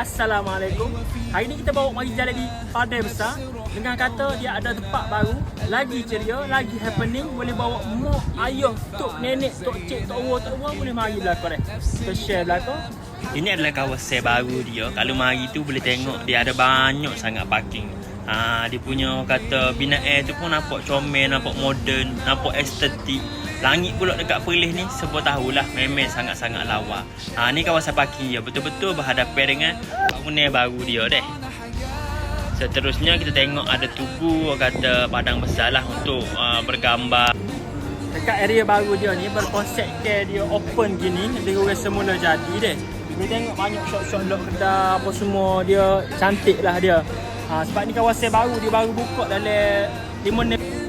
Assalamualaikum Hari ni kita bawa mari jalan di Padai Besar Dengan kata dia ada tempat baru Lagi ceria, lagi happening Boleh bawa mak, ayah, tok, nenek, tok cik, tok uwa, tok uwa Boleh mari belakang eh Kita share belakang Ini adalah kawasan baru dia. Kalau mari tu boleh tengok dia ada banyak sangat parking. Ha, dia punya kata binaan tu pun nampak comel, nampak moden, nampak estetik. Langit pula dekat Perlis ni sebab tahulah memang sangat-sangat lawa. Ha, ni kawasan parking dia betul-betul berhadapan dengan bangunan baru dia deh. Seterusnya kita tengok ada tugu kata padang besar lah untuk uh, bergambar. Dekat area baru dia ni berkonsepkan dia open gini Dia orang semula jadi deh Boleh tengok banyak shop-shop lok kedai apa semua Dia cantik lah dia ha, Sebab ni kawasan baru dia baru buka dalam 5